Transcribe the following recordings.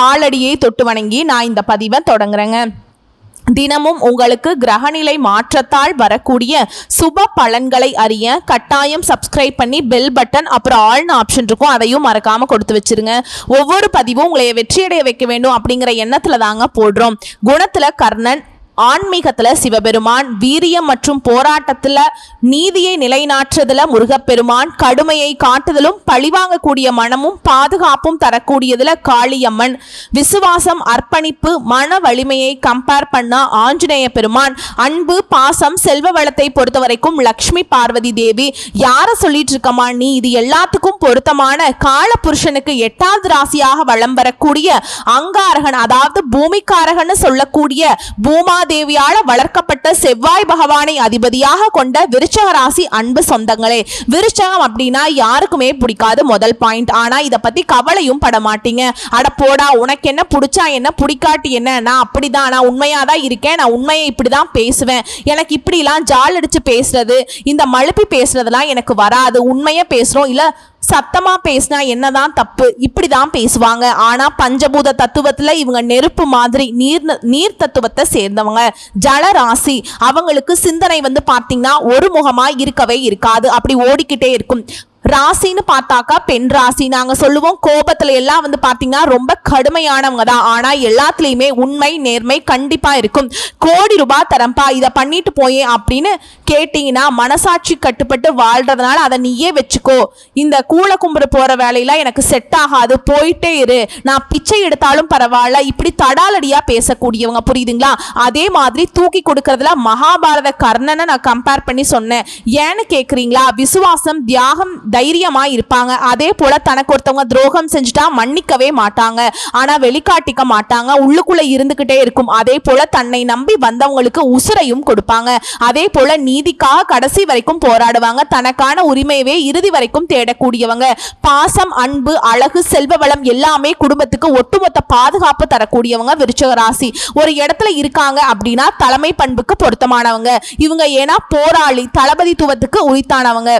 காலடியை தொட்டு வணங்கி நான் இந்த பதிவை தொடங்குறேங்க. தினமும் உங்களுக்கு கிரகநிலை மாற்றத்தால் வரக்கூடிய சுப பலன்களை அறிய கட்டாயம் சப்ஸ்கிரைப் பண்ணி பெல் பட்டன் அப்புறம் ஆள்னு ஆப்ஷன் இருக்கும் அதையும் மறக்காம கொடுத்து வச்சிருங்க. ஒவ்வொரு பதிவும் உங்களை வெற்றியடைய வைக்க வேண்டும் அப்படிங்கிற எண்ணத்துல தாங்க போடுறோம். குணத்துல கர்ணன் ஆன்மீகத்தில் சிவபெருமான் வீரியம் மற்றும் போராட்டத்தில் நீதியை நிலைநாட்டுறதுல முருகப்பெருமான் கடுமையை காட்டுதலும் பழிவாங்கக்கூடிய மனமும் பாதுகாப்பும் தரக்கூடியதுல காளியம்மன். விசுவாசம் அர்ப்பணிப்பு மன வலிமையை கம்பேர் பண்ண ஆஞ்சநேய பெருமான். அன்பு பாசம் செல்வ வளத்தை பொறுத்த வரைக்கும் லக்ஷ்மி பார்வதி தேவி. யாரை சொல்லிட்டு இருக்கமா நீ? இது எல்லாத்துக்கும் பொருத்தமான கால புருஷனுக்கு எட்டாவது ராசியாக வலம் வரக்கூடிய அங்காரகன் அதாவது பூமிக்காரகன்னு சொல்லக்கூடிய பூமாதேவியால வளர்க்கப்பட்ட செவ்வாய் பகவானை அதிபதியாக கொண்ட விருச்சக ராசி அன்பு சொந்தங்களே விருச்சகம் அப்படின்னா யாருக்குமே பிடிக்காது முதல் பாயிண்ட் ஆனா இதை பத்தி கவலையும் பட மாட்டீங்க அட போடா உனக்கு என்ன பிடிச்சா என்ன பிடிக்காட்டி என்ன நான் அப்படிதான் நான் உண்மையா தான் இருக்கேன் நான் உண்மையை இப்படிதான் பேசுவேன் எனக்கு இப்படிலாம் ஜால் அடிச்சு பேசுறது இந்த மழுப்பி பேசுறதுலாம் எனக்கு வராது உண்மையா பேசுறோம் இல்ல சத்தமா பேசினா என்னதான் தப்பு? இப்படிதான் பேசுவாங்க. ஆனா பஞ்சபூத தத்துவத்துல இவங்க நெருப்பு மாதிரி நீர் நீர் தத்துவத்தை சேர்ந்தவங்க. ஜல ராசி அவங்களுக்கு சிந்தனை வந்து பாத்தீங்கன்னா ஒரு முகமா இருக்கவே இருக்காது. அப்படி ஓடிக்கிட்டே இருக்கும். ராசின்னு பார்த்தாக்கா பெண் ராசி. நாங்க சொல்லுவோம் கோபத்துல எல்லாம் வந்து பாத்தீங்கன்னா ரொம்ப கடுமையானவங்க தான். ஆனா எல்லாத்துலயுமே உண்மை நேர்மை கண்டிப்பா இருக்கும். கோடி ரூபாய் தரம்பா இதை பண்ணிட்டு போயே அப்படின்னு கேட்டீங்கன்னா மனசாட்சி கட்டுப்பட்டு வாழ்றதுனால அதை நீயே வச்சுக்கோ. இந்த கூல கும்புற போற வேலையெல்லாம் எனக்கு செட் ஆகாது போயிட்டே இரு. நான் பிச்சை எடுத்தாலும் பரவாயில்ல இப்படி தடாலடியா பேசக்கூடியவங்க புரியுதுங்களா? அதே மாதிரி தூக்கி கொடுக்கறதுல மகாபாரத கர்ணனை நான் கம்பேர் பண்ணி சொன்னேன். ஏன்னு கேக்குறீங்களா? விசுவாசம் தியாகம் தைரியமா இருப்பாங்க அதே போல தனக்கு ஒருத்தவங்க துரோகம் செஞ்சுட்டா மன்னிக்கவே மாட்டாங்க. ஆனா வெளிக்காட்டிக்க மாட்டாங்க. உள்ளுக்குள்ள இருந்துகிட்டே இருக்கும். அதே போல தன்னை நம்பி வந்தவங்களுக்கு உசுரையும் கொடுப்பாங்க. அதே போல நீதிக்காக கடைசி வரைக்கும் போராடுவாங்க. தனக்கான உரிமையவே இறுதி வரைக்கும் தேடக்கூடியவங்க. பாசம் அன்பு அழகு செல்வ வளம் எல்லாமே குடும்பத்துக்கு ஒட்டுமொத்த பாதுகாப்பு தரக்கூடியவங்க விருச்சக ராசி. ஒரு இடத்துல இருக்காங்க அப்படின்னா தலைமை பண்புக்கு பொருத்தமானவங்க. இவங்க ஏன்னா போராளி தளபதித்துவத்துக்கு உரித்தானவங்க.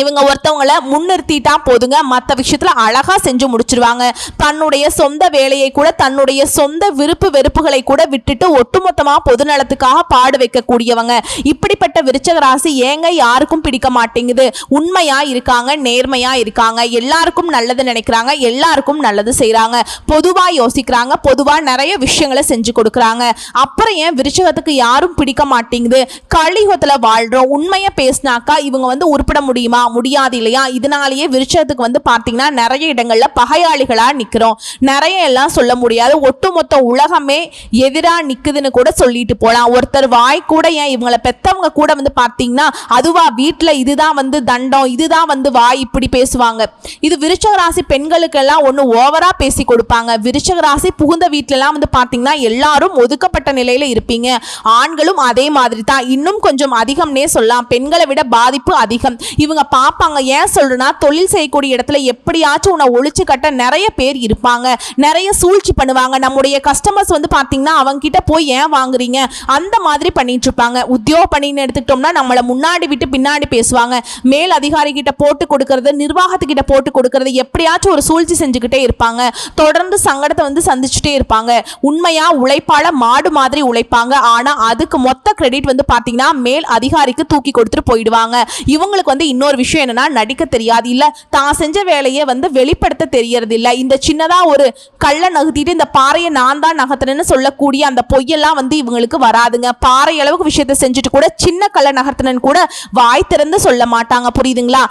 இவங்க ஒருத்தவங்கள முன்னிறுத்திட்டா போதுங்க. மற்ற விஷயத்தில் அழகாக செஞ்சு முடிச்சிருவாங்க. தன்னுடைய சொந்த வேலையை கூட தன்னுடைய சொந்த விருப்பு வெறுப்புகளை கூட விட்டுட்டு ஒட்டுமொத்தமாக பொதுநலத்துக்காக பாடு வைக்கக்கூடியவங்க. இப்படிப்பட்ட விருச்சக ராசி ஏங்க யாருக்கும் பிடிக்க மாட்டேங்குது? உண்மையாக இருக்காங்க நேர்மையாக இருக்காங்க எல்லாருக்கும் நல்லது நினைக்கிறாங்க எல்லாருக்கும் நல்லது செய்கிறாங்க பொதுவாக யோசிக்கிறாங்க பொதுவாக நிறைய விஷயங்களை செஞ்சு கொடுக்குறாங்க. அப்புறம் ஏன் விருச்சகத்துக்கு யாரும் பிடிக்க மாட்டேங்குது? கலியுகத்தில் வாழ்கிறோம் உண்மையை பேசினாக்கா இவங்க வந்து உருப்பிட முடியும்? முடியாது இல்லையா? இதனாலேயே விருச்சத்துக்கு வந்து பார்த்தீங்கன்னா நிறைய இடங்களில் பகையாளிகளாக நிற்கிறோம் நிறைய எல்லாம் சொல்ல முடியாது. ஒட்டுமொத்த உலகமே எதிராக நிற்குதுன்னு கூட சொல்லிட்டு போகலாம் ஒருத்தர் வாய் கூட ஏன் இவங்களை பெற்றவங்க கூட வந்து பார்த்தீங்கன்னா அதுவா வீட்டில் இதுதான் வந்து தண்டம் இதுதான் வந்து வாய் இப்படி பேசுவாங்க. இது விருச்சக ராசி பெண்களுக்கெல்லாம் ஒன்று ஓவராக பேசி கொடுப்பாங்க. விருச்சக ராசி புகுந்த வீட்டிலலாம் வந்து பார்த்தீங்கன்னா எல்லாரும் ஒதுக்கப்பட்ட நிலையில் இருப்பீங்க. ஆண்களும் அதே மாதிரி தான் இன்னும் கொஞ்சம் அதிகம்னே சொல்லலாம். பெண்களை விட பாதிப்பு அதிகம். இவங்க பார்ப்பாங்க ஏன் சொல்றேன்னா தொழில் செய்யக்கூடிய இடத்துல எப்படியாச்சும் உன்னை ஒழிச்சு கட்ட நிறைய பேர் இருப்பாங்க. நிறைய சூழ்ச்சி பண்ணுவாங்க. நம்முடைய கஸ்டமர்ஸ் வந்து பார்த்தீங்கன்னா அவங்க கிட்ட போய் ஏன் வாங்குறீங்க? அந்த மாதிரி பண்ணிட்டு இருப்பாங்க. உத்தியோக பணின்னு எடுத்துக்கிட்டோம்னா நம்மளை முன்னாடி விட்டு பின்னாடி பேசுவாங்க. மேல் அதிகாரி கிட்ட போட்டு கொடுக்கறது நிர்வாகத்துக்கிட்ட போட்டு கொடுக்கறது எப்படியாச்சும் ஒரு சூழ்ச்சி செஞ்சுக்கிட்டே இருப்பாங்க. தொடர்ந்து சங்கடத்தை வந்து சந்திச்சுட்டே இருப்பாங்க. உண்மையா உழைப்பால மாடு மாதிரி உழைப்பாங்க. ஆனா அதுக்கு மொத்த கிரெடிட் வந்து பார்த்தீங்கன்னா மேல் அதிகாரிக்கு தூக்கி கொடுத்துட்டு போயிடுவாங்க. இவங்களுக்கு வந்து இன்னொரு விஷயம் என்னன்னா நடிக்க தெரியாது இல்லை தான் செஞ்ச வேலையை வந்து வெளிப்படுத்த தெரியறது இல்லை இந்த சின்னதாக ஒரு கல்லை நகர்த்திட்டு இந்த பாறையை நான் தான் நகர்த்தினேன்னு சொல்லக்கூடிய அந்த பொய்யெல்லாம் வந்து இவங்களுக்கு வராதுங்க. பாறை அளவுக்கு விஷயத்த செஞ்சுட்டு கூட சின்ன கல்லை நகர்த்தினு கூட வாய் திறந்து சொல்ல மாட்டாங்க. புரியுதுங்களா?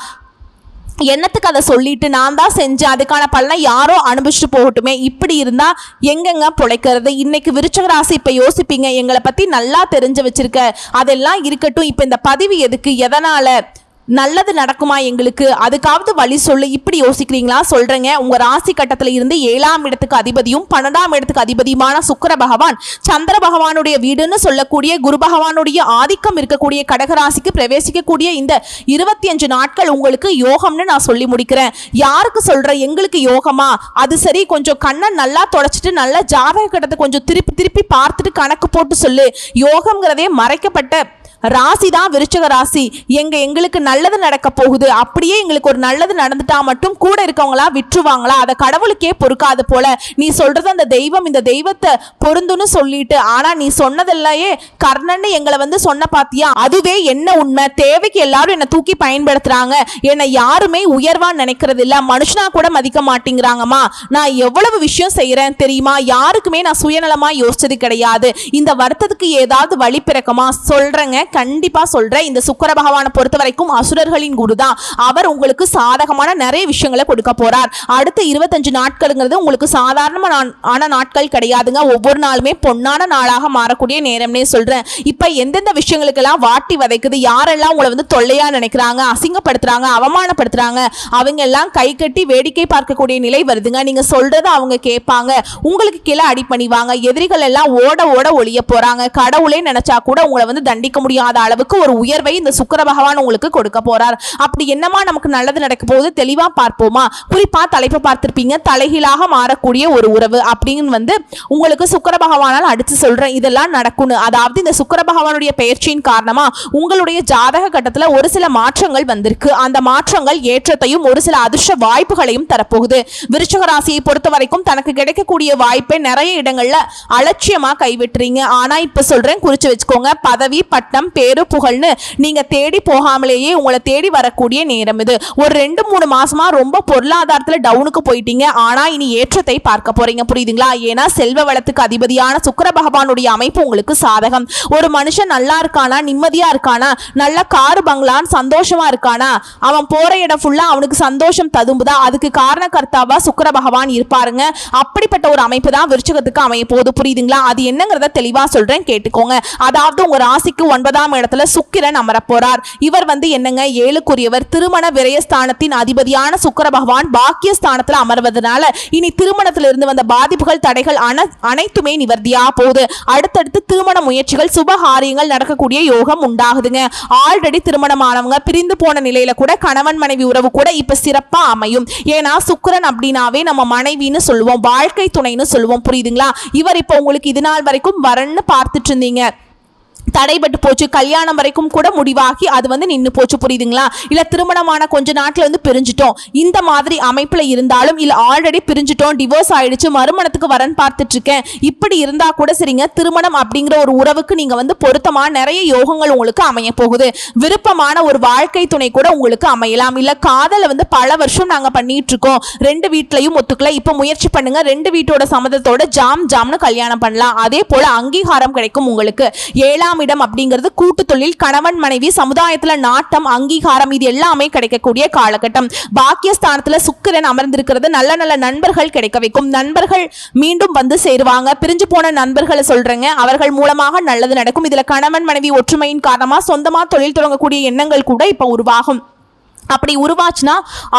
என்னத்துக்கு அதை சொல்லிட்டு நான் தான் செஞ்சேன். அதுக்கான பலனை யாரோ அனுபவிச்சுட்டு போகட்டுமே. இப்படி இருந்தால் எங்கெங்க பிழைக்கிறது? இன்னைக்கு விருச்சக ராசி இப்போ யோசிப்பீங்க. எங்களை பற்றி நல்லா தெரிஞ்சு வச்சிருக்க. அதெல்லாம் இருக்கட்டும். இப்போ இந்த பதிவு எதுக்கு? எதனால்? நல்லது நடக்குமா எங்களுக்கு? அதுக்காவது வழி சொல்லு. இப்படி யோசிக்கிறீங்களா? சொல்றேங்க. உங்க ராசி கட்டத்தில் இருந்து ஏழாம் இடத்துக்கு அதிபதியும் பன்னெண்டாம் இடத்துக்கு அதிபதியுமான சுக்கர பகவான் சந்திர பகவானுடைய வீடுன்னு சொல்லக்கூடிய குரு பகவானுடைய ஆதிக்கம் இருக்கக்கூடிய கடகராசிக்கு பிரவேசிக்கக்கூடிய இந்த இருபத்தி அஞ்சு நாட்கள் உங்களுக்கு யோகம்னு நான் சொல்லி முடிக்கிறேன். யாருக்கு சொல்றேன்? எங்களுக்கு யோகமா? அது சரி கொஞ்சம் கண்ணை நல்லா தொடச்சிட்டு நல்ல ஜாதக கட்டத்தை கொஞ்சம் திருப்பி திருப்பி பார்த்துட்டு கணக்கு போட்டு சொல்லு. யோகம்ங்கிறதே மறைக்கப்பட்ட ராசி தான் விருச்சக ராசி. எங்க எங்களுக்கு நல்லது நடக்க போகுது. அப்படியே எங்களுக்கு ஒரு நல்லது நடந்துட்டா மட்டும் கூட இருக்கவங்களா விட்டுருவாங்களா? அதை கடவுளுக்கே பொறுக்காது போல. நீ சொல்றது அந்த தெய்வம் இந்த தெய்வத்தை பொருந்துன்னு சொல்லிட்டு ஆனா நீ சொன்னதில்லையே கர்ணன்னு எங்களை வந்து சொன்ன பாத்தியா? அதுவே என்ன உண்மை? தேவைக்கு எல்லாரும் என்னை தூக்கி பயன்படுத்துறாங்க. என்னை யாருமே உயர்வா நினைக்கிறது இல்ல மனுஷனா கூட மதிக்க மாட்டேங்கிறாங்கம்மா. நான் எவ்வளவு விஷயம் செய்யறேன் தெரியுமா? யாருக்குமே நான் சுயநலமா யோசிச்சது கிடையாது. இந்த வருத்தத்துக்கு ஏதாவது வழி பிறக்குமா? சொல்றேங்க கண்டிப்பா சொல்றேன். இந்த சுக்கர பகவானை பொறுத்த வரைக்கும் அசுரர்களின் குருதான் அவர் உங்களுக்கு சாதகமான நிறைய விஷயங்களை கொடுக்க போறார். அடுத்த இருபத்தஞ்சு நாட்களுங்கிறது உங்களுக்கு சாதாரணமான ஆன நாட்கள் கிடையாதுங்க. ஒவ்வொரு நாளுமே பொன்னான நாளாக மாறக்கூடிய நேரம்னே சொல்றேன். இப்ப எந்தெந்த விஷயங்களுக்கெல்லாம் வாட்டி வதைக்குது? யாரெல்லாம் உங்களை வந்து தொல்லையா நினைக்கிறாங்க அசிங்கப்படுத்துறாங்க அவமானப்படுத்துறாங்க அவங்க எல்லாம் கை கட்டி வேடிக்கை பார்க்கக்கூடிய நிலை வருதுங்க. நீங்க சொல்றதை அவங்க கேட்பாங்க. உங்களுக்கு கீழே அடி பண்ணிவாங்க எதிரிகள் எல்லாம் ஓட ஓட ஒழிய போறாங்க. கடவுளே நினைச்சா கூட உங்களை வந்து தண்டிக்க முடியும் அளவுக்கு ஒரு உயர்வை இந்த சுக்கிர பகவான் உங்களுக்கு கொடுக்க போறார். அப்படி என்னமா நமக்கு நல்லது நடக்க போகுது? தெளிவா பார்ப்போமா? குறிப்பா தலைப்பு பார்த்திருப்பீங்க. தலைகீழாக மாறக்கூடிய ஒரு உறவு அப்படின்னு வந்து உங்களுக்கு சுக்கர பகவானால் அடிச்சு சொல்றேன். இதெல்லாம் நடக்கும்னு. அதாவது இந்த சுக்கர பகவானுடைய பெயர்ச்சியின் காரணமா உங்களுடைய ஜாதக கட்டத்துல ஒரு சில மாற்றங்கள் வந்திருக்கு. அந்த மாற்றங்கள் ஏற்றத்தையும் ஒரு சில அதிர்ஷ்ட வாய்ப்புகளையும் தரப்போகுது. விருச்சக ராசியை பொறுத்த வரைக்கும் தனக்கு கிடைக்கக்கூடிய வாய்ப்பை நிறைய இடங்கள்ல அலட்சியமா கைவிட்டுறீங்க. ஆனா இப்ப சொல்றேன் குறிச்சு வச்சுக்கோங்க. பதவி பட்டம் பேரு புகழ்னு நீங்க தேடி போகாமலேயே உங்களை தேடி வரக்கூடிய நேரம் இது. ஒரு ரெண்டு மூணு மாசமா ரொம்ப பொருளாதாரத்துல டவுனுக்கு போயிட்டீங்க. ஆனா இனி ஏற்றத்தை பார்க்க போறீங்க. புரியுதுங்களா? ஏன்னா செல்வ வளத்துக்கு அதிபதியான சுக்கர பகவானுடைய அமைப்பு உங்களுக்கு சாதகம். ஒரு மனுஷன் நல்லா இருக்கானா நிம்மதியா இருக்கானா நல்ல காரு பங்களான்னு சந்தோஷமா இருக்கானா அவன் போற இடம் ஃபுல்லா அவனுக்கு சந்தோஷம் ததும்புதா? அதுக்கு காரணகர்த்தாவா சுக்கர பகவான் இருப்பாருங்க. அப்படிப்பட்ட ஒரு அமைப்பு தான் விருச்சகத்துக்கு அமைய போகுது. புரியுதுங்களா? அது என்னங்கிறத தெளிவா சொல்றேன் கேட்டுக்கோங்க. அதாவது உங்க ராசிக்கு ஒன்பதாம் இடத்துல சுக்கிரன் அமர போறார் இவர் வந்து என்னங்க? ஏழுக்குரியவர். திருமண விரயஸ்தானத்தின் அதிபதியான சுக்கிர பகவான் பாக்கியஸ்தானத்தில் அமர்வதனால இனி திருமணத்திலிருந்து வந்த பாதிப்புகள் தடைகள் அன அனைத்துமே நிவர்த்தியா போகுது. அடுத்தடுத்து திருமண முயற்சிகள் சுபகாரியங்கள் நடக்கக்கூடிய யோகம் உண்டாகுதுங்க. ஆல்ரெடி திருமணமானவங்க பிரிந்து போன நிலையில கூட கணவன் மனைவி உறவு கூட இப்ப சிறப்பா அமையும். ஏன்னா சுக்கிரன் அப்படின்னாவே நம்ம மனைவின்னு சொல்லுவோம் வாழ்க்கை துணைன்னு சொல்லுவோம். புரியுதுங்களா? இவர் இப்போ உங்களுக்கு இது நாள் வரைக்கும் வரன்னு பார்த்துட்டு இருந்தீங்க. தடைபட்டு போச்சு. கல்யாணம் வரைக்கும் கூட முடிவாகி அது வந்து நின்று போச்சு. புரியுதுங்களா? இல்ல திருமணமான கொஞ்ச நாட்டில் வந்து பிரிஞ்சிட்டோம். இந்த மாதிரி அமைப்புல இருந்தாலும் இல்ல ஆல்ரெடி பிரிஞ்சிட்டோம். டிவோர்ஸ் ஆயிடுச்சு. மறுமணத்துக்கு வரன் பார்த்துட்டு இருக்கேன் இப்படி இருந்தா கூட சரிங்க. திருமணம் அப்படிங்கிற ஒரு உறவுக்கு நீங்க வந்து பொருத்தமா நிறைய யோகங்கள் உங்களுக்கு அமைய போகுது. விருப்பமான ஒரு வாழ்க்கை துணை கூட உங்களுக்கு அமையலாம். இல்ல காதலை வந்து பல வருஷம் நாங்க பண்ணிட்டு இருக்கோம் ரெண்டு வீட்லயும் ஒத்துக்கல. இப்ப முயற்சி பண்ணுங்க. ரெண்டு வீட்டோட சம்மதத்தோட ஜாம் ஜாம்னு கல்யாணம் பண்ணலாம். அதே போல அங்கீகாரம் கிடைக்கும் உங்களுக்கு. ஏழாம் இடம் அப்படிங்கிறது கூட்டு தொழில் கணவன் மனைவி சமுதாயத்துல நாட்டம் அங்கீகாரம் இது எல்லாமே கிடைக்கக்கூடிய காலகட்டம். பாக்கியஸ்தானத்துல சுக்கிரன் அமர்ந்திருக்கிறது. நல்ல நல்ல நண்பர்கள் கிடைக்க வைக்கும். நண்பர்கள் மீண்டும் வந்து சேருவாங்க. பிரிஞ்சு போன நண்பர்களை சொல்றேங்க. அவர்கள் மூலமாக நல்லது நடக்கும். இதுல கணவன் மனைவி ஒற்றுமையின் காரணமா சொந்தமா தொழில் தொடங்கக்கூடிய எண்ணங்கள் கூட இப்ப உருவாகும். அப்படி உருவாச்சுன்னா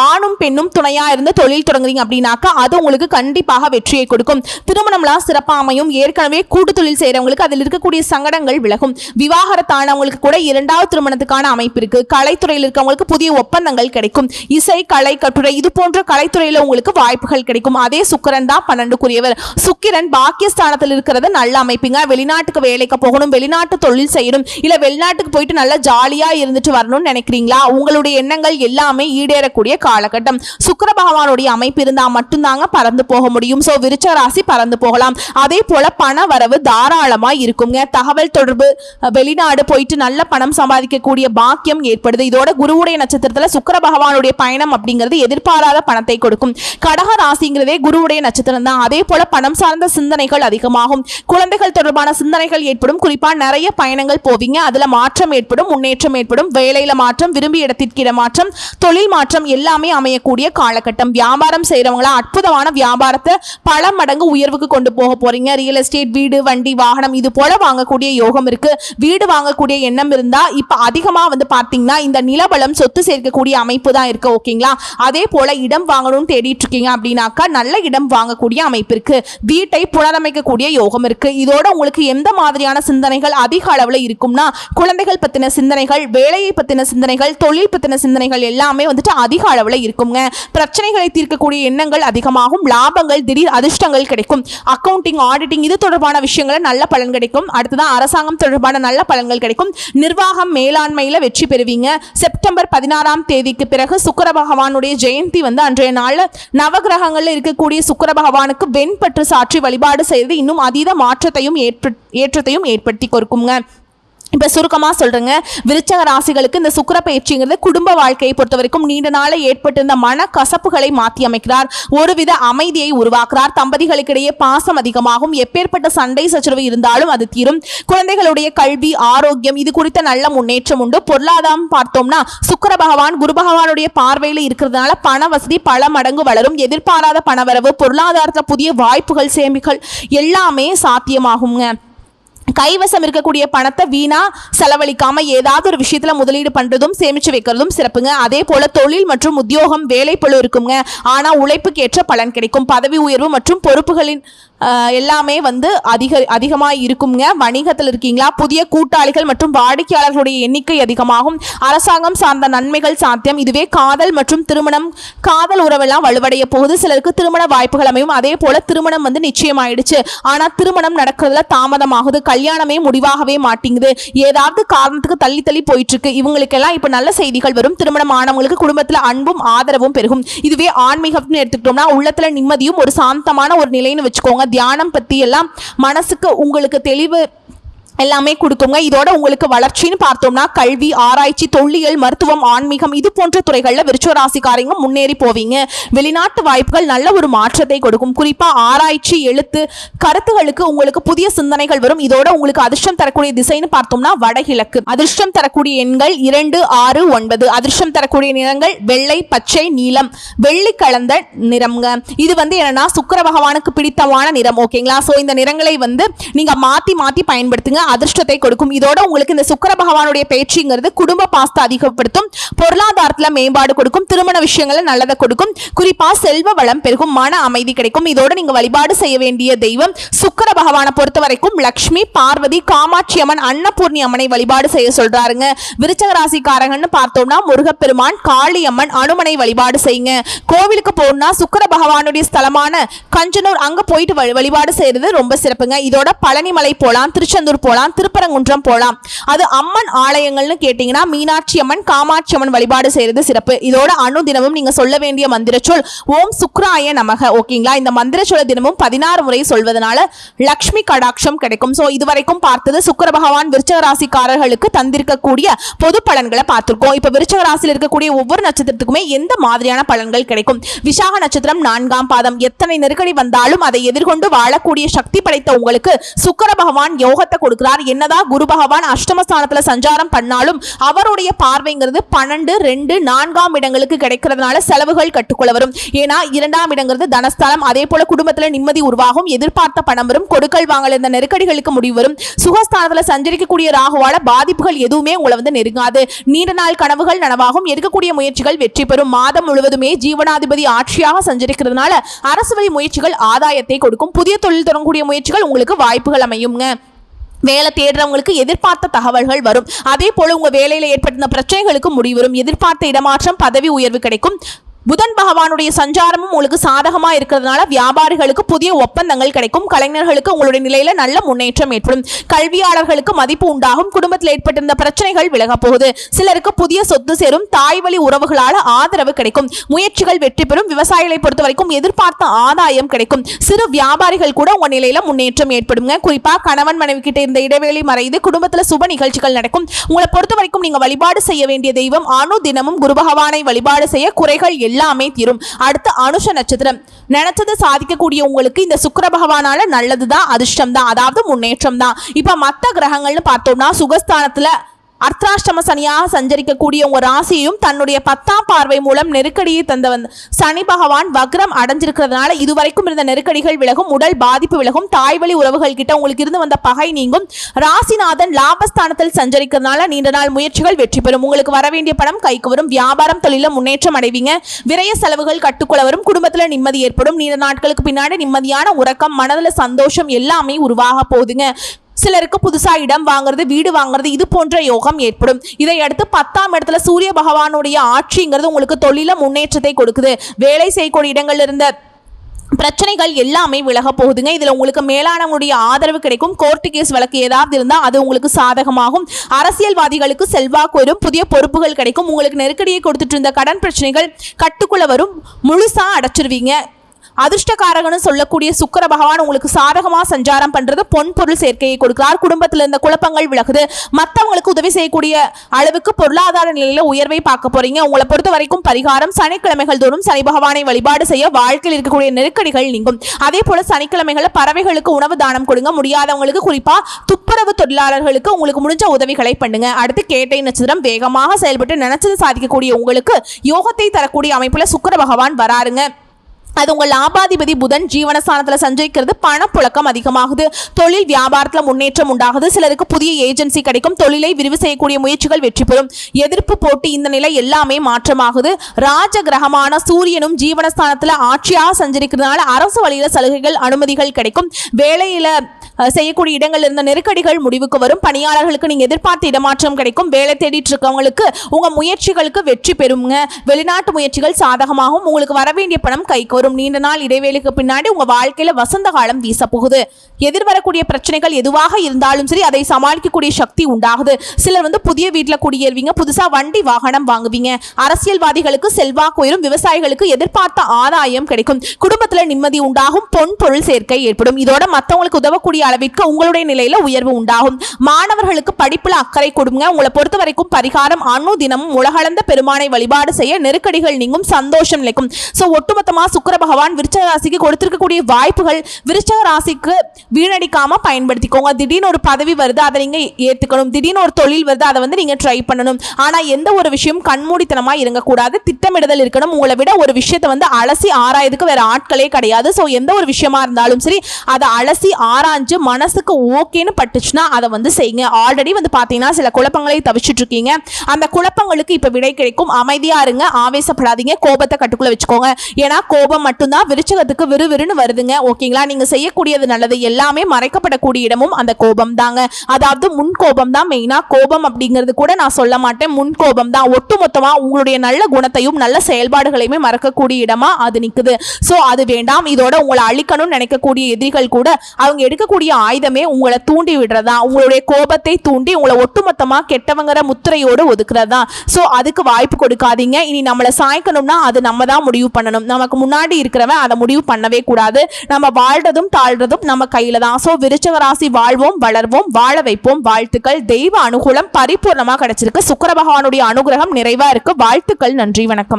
ஆணும் பெண்ணும் துணையா இருந்து தொழில் தொடங்குறீங்க அப்படின்னாக்கா அது உங்களுக்கு கண்டிப்பாக வெற்றியை கொடுக்கும். திருமணம்லாம் சிறப்பாக அமையும் ஏற்கனவே கூட்டு தொழில் செய்கிறவங்களுக்கு அதில் இருக்கக்கூடிய சங்கடங்கள் விலகும். விவாகரத்தானவங்களுக்கு கூட இரண்டாவது திருமணத்துக்கான அமைப்பு இருக்கு. கலைத்துறையில் இருக்கவங்களுக்கு புதிய ஒப்பந்தங்கள் கிடைக்கும். இசை கலை கட்டுரை இது போன்ற கலைத்துறையில் உங்களுக்கு வாய்ப்புகள் கிடைக்கும். அதே சுக்கிரன் தான் பன்னெண்டுக்குரியவர். சுக்கிரன் பாக்கியஸ்தானத்தில் இருக்கிறது நல்ல அமைப்புங்க. வெளிநாட்டுக்கு வேலைக்கு போகணும் வெளிநாட்டு தொழில் செய்யணும் இல்லை வெளிநாட்டுக்கு போயிட்டு நல்லா ஜாலியாக இருந்துட்டு வரணும்னு நினைக்கிறீங்களா? உங்களுடைய எண்ணங்கள் எல்லாமே ஈடேறக்கூடிய காலகட்டம். சுக்கர பகவானுடைய அமைப்பு இருந்தா மட்டும்தாங்க பறந்து போக முடியும். சோ விருச்ச ராசி பறந்து போகலாம். அதே போல பண வரவு தாராளமா இருக்குங்க. தகவல் தொடர்பு வெளிநாடு போயிட்டு நல்ல பணம் சம்பாதிக்கக்கூடிய பாக்கியம் ஏற்படுது. இதோட குருவுடைய நட்சத்திரத்துல சுக்கர பகவானுடைய பயணம் அப்படிங்கிறது எதிர்பாராத பணத்தை கொடுக்கும். கடக ராசிங்கிறதே குருவுடைய நட்சத்திரம் தான். அதே போல பணம் சார்ந்த சிந்தனைகள் அதிகமாகும். குழந்தைகள் தொடர்பான சிந்தனைகள் ஏற்படும். குறிப்பா நிறைய பயணங்கள் போவீங்க. அதுல மாற்றம் ஏற்படும் முன்னேற்றம் ஏற்படும். வேலையில மாற்றம் விரும்பிய இடத்திற்கு இட மாற்றம் தொழில் மாற்றம் எல்லாமே அமையக்கூடிய காலகட்டம். வியாபாரம் செய்கிறவங்களா அற்புதமான வியாபாரத்தை பல மடங்கு உயர்வுக்கு கொண்டு போக போறீங்க. ரியல் எஸ்டேட் வீடு வண்டி வாகனம் இது போல வாங்கக்கூடிய யோகம் இருக்கு. வீடு வாங்கக்கூடிய எண்ணம் இருந்தா இப்ப அதிகமா வந்து பாத்தீங்கன்னா இந்த நிலபலம் சொத்து சேர்க்கக்கூடிய அமைப்பு தான் இருக்கு ஓகேங்களா? அதே போல இடம் வாங்கணும்னு தேடிட்டு இருக்கீங்க அப்படின்னாக்கா நல்ல இடம் வாங்கக்கூடிய அமைப்பு இருக்கு. வீட்டை புனரமைக்கக்கூடிய யோகம் இருக்கு. இதோட உங்களுக்கு எந்த மாதிரியான சிந்தனைகள் அதிக அளவுல இருக்கும்னா குழந்தைகள் பத்தின சிந்தனைகள் வேலையை பத்தின சிந்தனைகள் தொழில் பத்தின சிந்தனைகள் எல்லாமே வந்துட்டு அதிக அளவில் இருக்குங்க. பிரச்சனைகளை தீர்க்கக்கூடிய எண்ணங்கள் அதிகமாகும். லாபங்கள் திடீர் அதிர்ஷ்டங்கள் கிடைக்கும். அக்கவுண்டிங் ஆடிட்டிங் இது தொடர்பான விஷயங்களை நல்ல பலன் கிடைக்கும். அடுத்ததான் அரசாங்கம் தொடர்பான நல்ல பலன்கள் கிடைக்கும். நிர்வாகம் மேலாண்மையில் வெற்றி பெறுவீங்க. செப்டம்பர் பதினாறாம் தேதிக்கு பிறகு சுக்கர பகவானுடைய ஜெயந்தி வந்து அன்றைய நாளில் நவகிரகங்களில் இருக்கக்கூடிய சுக்கர பகவானுக்கு வெண்பற்று சாற்றி வழிபாடு செய்வது இன்னும் அதீத மாற்றத்தையும் ஏற்ப ஏற்றத்தையும் ஏற்படுத்தி கொடுக்குங்க. இப்போ சுருக்கமாக சொல்கிறேங்க விருச்சக ராசிகளுக்கு இந்த சுக்கிர பயிற்சிங்கிறது குடும்ப வாழ்க்கையை பொறுத்த வரைக்கும் நீண்ட நாள ஏற்பட்டிருந்த மன கசப்புகளை மாற்றி அமைக்கிறார். ஒருவித அமைதியை உருவாக்குறார். தம்பதிகளுக்கிடையே பாசம் அதிகமாகும். எப்பேற்பட்ட சண்டை சச்சரவு இருந்தாலும் அது தீரும். குழந்தைகளுடைய கல்வி ஆரோக்கியம் இது குறித்த நல்ல முன்னேற்றம் உண்டு. பொருளாதாரம் பார்த்தோம்னா சுக்கர பகவான் குரு பகவானுடைய பார்வையில் இருக்கிறதுனால பண வசதி பல மடங்கு வளரும். எதிர்பாராத பணவரவு பொருளாதாரத்தில் புதிய வாய்ப்புகள் சேமிகள் எல்லாமே சாத்தியமாகுங்க. கைவசம் இருக்கக்கூடிய பணத்தை வீணா செலவழிக்காம ஏதாவது ஒரு விஷயத்துல முதலீடு பண்றதும் சேமிச்சு வைக்கிறதும் சிறப்புங்க. அதே போல தொழில் மற்றும் உத்தியோகம் வேலை பளு இருக்குங்க. ஆனா உழைப்புக்கு ஏற்ற பலன் கிடைக்கும். பதவி உயர்வு மற்றும் பொறுப்புகளின் எல்லாமே வந்து அதிக அதிகமாக இருக்குங்க. வணிகத்தில் இருக்கீங்களா? புதிய கூட்டாளிகள் மற்றும் வாடிக்கையாளர்களுடைய எண்ணிக்கை அதிகமாகும். அரசாங்கம் சார்ந்த நன்மைகள் சாத்தியம். இதுவே காதல் மற்றும் திருமணம் காதல் உறவெல்லாம் வலுவடைய போகுது. சிலருக்கு திருமண வாய்ப்புகள் அமையும். அதே போல திருமணம் வந்து நிச்சயமாயிடுச்சு. ஆனா திருமணம் நடக்கிறதுல தாமதமாகுது. கல்யாணமே முடிவாகவே மாட்டேங்குது. ஏதாவது காரணத்துக்கு தள்ளி தள்ளி போயிட்டு இருக்கு இவங்களுக்கெல்லாம் இப்போ நல்ல செய்திகள் வரும். திருமணம் ஆனவங்களுக்கு குடும்பத்தில் அன்பும் ஆதரவும் பெருகும். இதுவே ஆன்மீகம்னு எடுத்துக்கிட்டோம்னா உள்ளத்தில் நிம்மதியும் ஒரு சாந்தமான ஒரு நிலைன்னு வச்சுக்கோங்க. தியானம் பற்றி எல்லாம் மனசுக்கு உங்களுக்கு தெளிவு எல்லாமே கொடுக்குங்க. இதோட உங்களுக்கு வளர்ச்சின்னு பார்த்தோம்னா கல்வி ஆராய்ச்சி தொல்லியல் மருத்துவம் ஆன்மீகம் இது போன்ற துறைகளில் விருச்ச ராசிக்காரங்க முன்னேறி போவீங்க. வெளிநாட்டு வாய்ப்புகள் நல்ல ஒரு மாற்றத்தை கொடுக்கும். குறிப்பாக ஆராய்ச்சி எழுத்து கருத்துகளுக்கு உங்களுக்கு புதிய சிந்தனைகள் வரும். இதோட உங்களுக்கு அதிர்ஷ்டம் தரக்கூடிய திசைன்னு பார்த்தோம்னா வடகிழக்கு. அதிர்ஷ்டம் தரக்கூடிய எண்கள் இரண்டு ஆறு ஒன்பது. அதிர்ஷ்டம் தரக்கூடிய நிறங்கள் வெள்ளை பச்சை நீலம். வெள்ளி கலந்த நிறம்ங்க. இது வந்து என்னன்னா சுக்கர பகவானுக்கு பிடித்தமான நிறம். ஓகேங்களா? ஸோ இந்த நிறங்களை வந்து நீங்க மாத்தி மாத்தி பயன்படுத்துங்க. அதிர்ஷ்டத்தை கொடுக்கும். இதோட உங்களுக்கு இந்த சுக்கர பகவானுடைய பேச்சுங்கிறது குடும்ப பாஸ்தை அதிகப்படுத்தும் பொருளாதாரத்துல மேம்பாடு கொடுக்கும் திருமண விஷயங்களை நல்லதை கொடுக்கும். குறிப்பா செல்வ வளம் பெருகும் மன அமைதி கிடைக்கும். இதோட நீங்க வழிபாடு செய்ய வேண்டிய தெய்வம் சுக்கர பகவானை பொறுத்த வரைக்கும் லக்ஷ்மி பார்வதி காமாட்சி அம்மன் அன்னபூர்ணி அம்மனை வழிபாடு செய்ய சொல்றாருங்க. விருச்சக ராசிக்காரங்கன்னு பார்த்தோம்னா முருகப்பெருமான் காளியம்மன் அனுமனை வழிபாடு செய்யுங்க. கோவிலுக்கு போகணும்னா சுக்கர பகவானுடைய ஸ்தலமான கஞ்சனூர் அங்க போயிட்டு வழிபாடு செய்யறது ரொம்ப சிறப்புங்க. இதோட பழனிமலை போலாம் திருச்செந்தூர் போகலாம் திருப்பரங்குன்றம் போகலாம். அது அம்மன் ஆலயங்கள்னு கேட்டீங்கன்னா மீனாட்சி அம்மன் காமாட்சி அம்மன் வழிபாடு செய்யறது சிறப்பு. இதோட அணு தினமும் நீங்க சொல்ல வேண்டிய மந்திர சொல் ஓம் சுக்ராய நமக ஓகேங்களா? இந்த மந்திர சொல்ல தினமும் பதினாறு முறை சொல்வதனால லக்ஷ்மி கடாட்சம் கிடைக்கும். ஸோ இதுவரைக்கும் பார்த்தது சுக்கர பகவான் விருச்சக ராசிக்காரர்களுக்கு தந்திருக்கக்கூடிய பொது பலன்களை பார்த்துருக்கோம். இப்போ விருச்சக ராசியில் இருக்கக்கூடிய ஒவ்வொரு நட்சத்திரத்துக்குமே எந்த மாதிரியான பலன்கள் கிடைக்கும்? விசாக நட்சத்திரம் நான்காம் பாதம். எத்தனை நெருக்கடி வந்தாலும் அதை எதிர்கொண்டு வாழக்கூடிய சக்தி படைத்த உங்களுக்கு சுக்கர பகவான் யோகத்தை கொடுக்கிறார். என்னதான் குரு பகவான் அஷ்டமஸ்தானத்துல சஞ்சாரம் பண்ணாலும் அவருடைய பார்வைங்கிறது பன்னெண்டு ரெண்டு நான்காம் இடங்களுக்கு கிடைக்கிறதுனால செலவுகள் கட்டுக்குள்ள வரும். ஏன்னா இரண்டாம் இடங்கிறது தனஸ்தானம். அதே போல குடும்பத்துல நிம்மதி உருவாகும். எதிர்பார்த்த பணம் வரும். கொடுக்கல் வாங்கல் இந்த நெருக்கடிகளுக்கு முடிவு வரும். சுகஸ்தானத்துல சஞ்சரிக்கக்கூடிய ராகுவால பாதிப்புகள் எதுவுமே உங்களை வந்து நெருங்காது. நீண்ட நாள் கனவுகள் நனவாகும். எடுக்கக்கூடிய முயற்சிகள் வெற்றி பெறும். மாதம் முழுவதுமே ஜீவனாதிபதி ஆட்சியாக சஞ்சரிக்கிறதுனால அரசு வழி முயற்சிகள் ஆதாயத்தை கொடுக்கும். புதிய தொழில் தொடங்கக்கூடிய முயற்சிகள் உங்களுக்கு வாய்ப்புகள் அமையுங்க வேலை தேடுறவங்களுக்கு எதிர்பார்த்த தகவல்கள் வரும். அதே போல உங்க வேலையில ஏற்பட்டிருந்த பிரச்சனைகளுக்கு முடிவு வரும். எதிர்பார்த்த இடமாற்றம் பதவி உயர்வு கிடைக்கும். புதன் பகவானுடைய சஞ்சாரமும் உங்களுக்கு சாதகமா இருக்கிறதுனால வியாபாரிகளுக்கு புதிய ஒப்பந்தங்கள் கிடைக்கும். கலைஞர்களுக்கு உங்களுடைய நிலையில நல்ல முன்னேற்றம் ஏற்படும். கல்வியாளர்களுக்கு மதிப்பு உண்டாகும். குடும்பத்தில் ஏற்பட்டிருந்த பிரச்சனைகள் விலகப் போகுது. சிலருக்கு புதிய சொத்து சேரும். தாய் வழி உறவுகளால ஆதரவு கிடைக்கும். முயற்சிகள் வெற்றி பெறும். விவசாயிகளை பொறுத்த வரைக்கும் எதிர்பார்த்த ஆதாயம் கிடைக்கும். சிறு வியாபாரிகள் கூட உங்க நிலையில முன்னேற்றம் ஏற்படுங்க. குறிப்பா கணவன் மனைவி கிட்ட இருந்த இடைவெளி மறைந்து குடும்பத்துல சுப நிகழ்ச்சிகள் நடக்கும். உங்களை பொறுத்த வரைக்கும் நீங்க வழிபாடு செய்ய வேண்டிய தெய்வம். அணு தினமும் குரு பகவானை வழிபாடு செய்ய குறைகள் எல்லாம் தீரும். அடுத்து அனுஷ நட்சத்திரம். நினைச்சது சாதிக்கக்கூடிய உங்களுக்கு இந்த சுக்கர பகவானால நல்லதுதான் அதிர்ஷ்டம் தான் அதாவது முன்னேற்றம் தான் இப்ப மத்த கிரகங்கள்னு பார்த்தோம்னா சுகஸ்தானத்துல அர்த்தாஷ்டம சனியாக சஞ்சரிக்கக்கூடிய உங்க ராசியையும் தன்னுடைய பத்தாம் பார்வை மூலம் நெருக்கடியை தந்தவன். சனி பகவான் வக்ரம் அடைஞ்சிருக்கிறதுனால இதுவரைக்கும் இருந்த நெருக்கடிகள் விலகும் உடல் பாதிப்பு விலகும் தாய்வழி உறவுகள் கிட்ட உங்களுக்கு இருந்து வந்த பகை நீங்கும். ராசிநாதன் லாபஸ்தானத்தில் சஞ்சரிக்கிறதுனால நீண்ட நாள் முயற்சிகள் வெற்றி பெறும். உங்களுக்கு வர வேண்டிய பணம் கைக்கு வரும் வியாபாரம் தொழில முன்னேற்றம் அடைவீங்க. விரய செலவுகள் கட்டுக்குள்ள வரும். குடும்பத்தில் நிம்மதி ஏற்படும். நீண்ட நாட்களுக்கு பின்னாடி நிம்மதியான உறக்கம் மனதில் சந்தோஷம் எல்லாமே உருவாக போகுதுங்க. சிலருக்கு புதுசா இடம் வாங்குறது வீடு வாங்குறது இது போன்ற யோகம் ஏற்படும். இதையடுத்து பத்தாம் இடத்துல சூரிய பகவானுடைய ஆட்சிங்கிறது உங்களுக்கு தொழில முன்னேற்றத்தை கொடுக்குது. வேலை செய்யக்கூடிய இடங்கள்ல இருந்த பிரச்சனைகள் எல்லாமே விலக போகுதுங்க. இதில் உங்களுக்கு மேலானவங்களுடைய ஆதரவு கிடைக்கும். கோர்ட்டு கேஸ் வழக்கு ஏதாவது இருந்தால் அது உங்களுக்கு சாதகமாகும். அரசியல்வாதிகளுக்கு செல்வாக்கு வரும். புதிய பொறுப்புகள் கிடைக்கும். உங்களுக்கு நெருக்கடியை கொடுத்துட்டு இருந்த கடன் பிரச்சனைகள் கட்டுக்குள்ள வரும். முழுசாக அடைச்சிருவீங்க. அதிர்ஷ்டக்காரகன்னு சொல்லக்கூடிய சுக்கர பகவான் உங்களுக்கு சாதகமாக சஞ்சாரம் பண்றது பொன் பொருள் சேர்க்கையை கொடுக்கிறார். குடும்பத்தில் இருந்த குழப்பங்கள் விலகுது. மற்றவங்களுக்கு உதவி செய்யக்கூடிய அளவுக்கு பொருளாதார நிலையில உயர்வை பார்க்க போறீங்க. உங்களை பொறுத்த வரைக்கும் பரிகாரம் சனிக்கிழமைகள் தோறும் சனி பகவானை வழிபாடு செய்ய வாழ்க்கையில் இருக்கக்கூடிய நெருக்கடிகள் நீங்கும். அதே போல சனிக்கிழமைகளை பறவைகளுக்கு உணவு தானம் கொடுங்க. முடியாதவங்களுக்கு குறிப்பா துப்புரவு தொழிலாளர்களுக்கு உங்களுக்கு முடிஞ்ச உதவிகளை பண்ணுங்க. அடுத்து கேட்டை நட்சத்திரம் வேகமாக செயல்பட்டு நினைச்சது சாதிக்கக்கூடிய உங்களுக்கு யோகத்தை தரக்கூடிய அமைப்புல சுக்கர பகவான் வராருங்க. அது உங்கள் லாபாதிபதி புதன் ஜீவனஸ்தானத்துல சஞ்சரிக்கிறது. பணப்புழக்கம் அதிகமாகுது. தொழில் வியாபாரத்தில் முன்னேற்றம் உண்டாகுது. சிலருக்கு புதிய ஏஜென்சி கிடைக்கும். தொழிலை விரிவு செய்யக்கூடிய முயற்சிகள் வெற்றி பெறும். எதிர்ப்பு போட்டி இந்த நிலை எல்லாமே மாற்றமாகுது. ராஜ கிரகமான சூரியனும் ஜீவனஸ்தானத்தில் ஆட்சியாக சஞ்சரிக்கிறதுனால அரசு வழியில் சலுகைகள் அனுமதிகள் கிடைக்கும். வேலையில் செய்யக்கூடிய இடங்களில் இருந்த நெருக்கடிகள் முடிவுக்கு வரும். பணியாளர்களுக்கு நீங்கள் எதிர்பார்த்த இடமாற்றம் கிடைக்கும். வேலை தேடிட்டு இருக்கவங்களுக்கு உங்கள் முயற்சிகளுக்கு வெற்றி பெறுங்க வெளிநாட்டு முயற்சிகள் சாதகமாகவும் உங்களுக்கு வரவேண்டிய பணம் கைக்கு வரும். நீண்ட நாள் இடைவேளைக்கு பின்னாடி உங்க வாழ்க்கையில வசந்த காலம் வீச போகுது எதிர்வரக்கூடிய பிரச்சனைகள் எதுவாக இருந்தாலும் சரி அதை சமாளிக்கக்கூடிய சக்தி உண்டாகுது. சிலர் வந்து புதிய வீட்டில் குடியேறுவீங்க புதுசா வண்டி வாகனம் வாங்குவீங்க. அரசியல்வாதிகளுக்கு செல்வாக்கு உயரும் விவசாயிகளுக்கு எதிர்பார்த்த ஆதாயம் கிடைக்கும். குடும்பத்துல நிம்மதி உண்டாகும் பொன் பொருள் சேர்க்கை ஏற்படும். இதோட மற்றவங்களுக்கு உதவக்கூடிய அளவிற்கு உங்களுடைய நிலையில உயர்வு உண்டாகும். மாணவர்களுக்கு படிப்புல அக்கறை கொடுங்க. உங்களை பொறுத்த வரைக்கும் பரிகாரம் அணு தினமும் உலகளந்த பெருமானை வழிபாடு செய்ய நெருக்கடிகள் நீங்கும் சந்தோஷம் நிலைக்கும். ஸோ ஒட்டுமொத்தமா சுக்க சுக்கர பகவான் விருச்சக ராசிக்கு கொடுத்திருக்கக்கூடிய வாய்ப்புகள் விருச்சக ராசிக்கு வீணடிக்காம பயன்படுத்திக்கோங்க. திடீர்னு ஒரு பதவி வருது அதை நீங்க ஏத்துக்கணும். திடீர்னு ஒரு தொழில் வருது அதை வந்து நீங்க ட்ரை பண்ணணும். ஆனா எந்த ஒரு விஷயம் கண்மூடித்தனமா இருக்கக்கூடாது திட்டமிடுதல் இருக்கணும். உங்களை விட ஒரு விஷயத்தை வந்து அலசி ஆராயதுக்கு வேற ஆட்களே கிடையாது. ஸோ எந்த ஒரு விஷயமா இருந்தாலும் சரி அதை அலசி ஆராய்ஞ்சு மனசுக்கு ஓகேன்னு பட்டுச்சுன்னா அதை வந்து செய்யுங்க. ஆல்ரெடி வந்து பார்த்தீங்கன்னா சில குழப்பங்களை தவிச்சிட்டு இருக்கீங்க அந்த குழப்பங்களுக்கு இப்போ விடை கிடைக்கும். அமைதியா இருங்க. ஆவேசப்படாதீங்க. கோபத்தை கட்டுக்குள்ள வச்சுக்கோங்க. ஏன்னா கோபம் மட்டும்தான் விருச்சகத்துக்கு விறுவிறுன்னு வருதுங்க. ஓகேங்களா? நீங்க செய்யக்கூடியது நல்லது எல்லாமே மறைக்கப்படக்கூடிய இடமும் அந்த கோபம் தாங்க அதாவது முன் கோபம் தான் மெயினா கோபம் அப்படிங்கிறது கூட நான் சொல்ல மாட்டேன். முன் கோபம் தான் ஒட்டுமொத்தமா உங்களுடைய நல்ல குணத்தையும் நல்ல செயல்பாடுகளையுமே மறக்கக்கூடிய இடமா அது நிக்குது. ஸோ அது வேண்டாம். இதோட உங்களை அழிக்கணும்னு நினைக்கக்கூடிய எதிரிகள் கூட அவங்க எடுக்கக்கூடிய ஆயுதமே உங்களை தூண்டி விடுறதா? உங்களுடைய கோபத்தை தூண்டி உங்களை ஒட்டுமொத்தமா கெட்டவங்கிற முத்திரையோடு ஒதுக்குறதா? ஸோ அதுக்கு வாய்ப்பு கொடுக்காதீங்க. இனி நம்மளை சாய்க்கணும்னா அது நம்ம தான் முடிவு பண்ணணும். நமக்கு முன்னாடி இருக்கிறவன் அதை முடிவு பண்ணவே கூடாது. நம்ம வாழ்றதும் தாழ்றதும் நம்ம கையில தான். ஸோ விருச்சக ராசி வாழ்வோம் வளர்வோம் வாழ வைப்போம். வாழ்த்துக்கள். தெய்வ அனுகூலம் பரிபூர்ணமா கிடைச்சிருக்கு. சுக்கர பகவானுடைய அனுகிரகம் நிறைவா இருக்கு. வாழ்த்துக்கள். நன்றி. வணக்கம்.